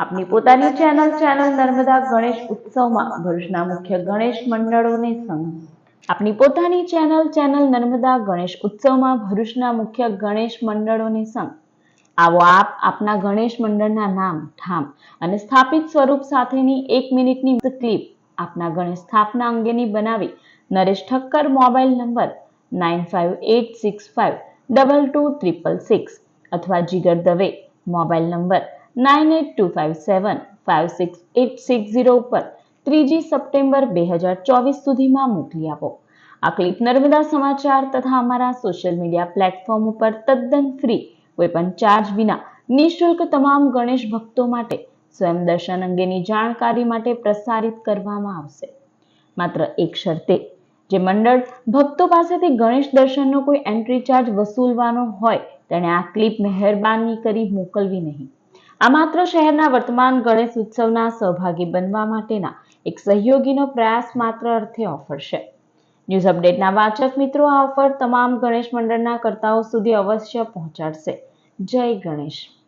આપની પોતાની channel channel Narmada Ganesh ઉત્સવમાં ભરૂચના મુખ્ય ગણેશ મંડળોને સંઘ. આપની પોતાની ચેનલ ચેનલ નર્મદા ગણેશ ઉત્સવમાં ભરૂચના મુખ્ય ગણેશ મંડળોને સંઘ. આવો આપ આપના ગણેશ મંડળના નામ, ઠામ અને સ્થાપિત સ્વરૂપ સાથેની એક મિનિટની ક્લિપ આપના ગણેશ સ્થાપના અંગેની બનાવી Naresh Thakkar mobile number nine five eight six five double two triple six અથવા Jigar Dave mobile number nine eight two five seven five six eight six zero ઉપર ત્રીજી સપ્ટેમ્બર બે હજાર ચોવીસ સુધીમાં મોકલી આપો આ ક્લિપ નર્મદા સમાચાર તથા અમારા સોશિયલ મીડિયા પ્લેટફોર્મ ઉપર તદ્દન ફ્રી કોઈપણ ચાર્જ વિના નિઃશુલ્ક તમામ ગણેશ ભક્તો માટે સ્વયં દર્શન અંગેની જાણકારી માટે પ્રસારિત કરવામાં આવશે માત્ર એક શરતે જે મંડળ ભક્તો પાસેથી ગણેશ દર્શનનો કોઈ એન્ટ્રી ચાર્જ વસૂલવાનો હોય તેણે આ ક્લિપ મહેરબાની કરી મોકલવી નહીં આ માત્ર શહેરના વર્તમાન ગણેશ ઉત્સવના સહભાગી બનવા માટેના એક સહયોગીનો પ્રયાસ માત્ર અર્થે ઓફર છે. ન્યૂઝ અપડેટના વાચક મિત્રો, આ ઓફર તમામ ગણેશ મંડળના કર્તાઓ સુધી અવશ્ય પહોંચાડશે. જય ગણેશ.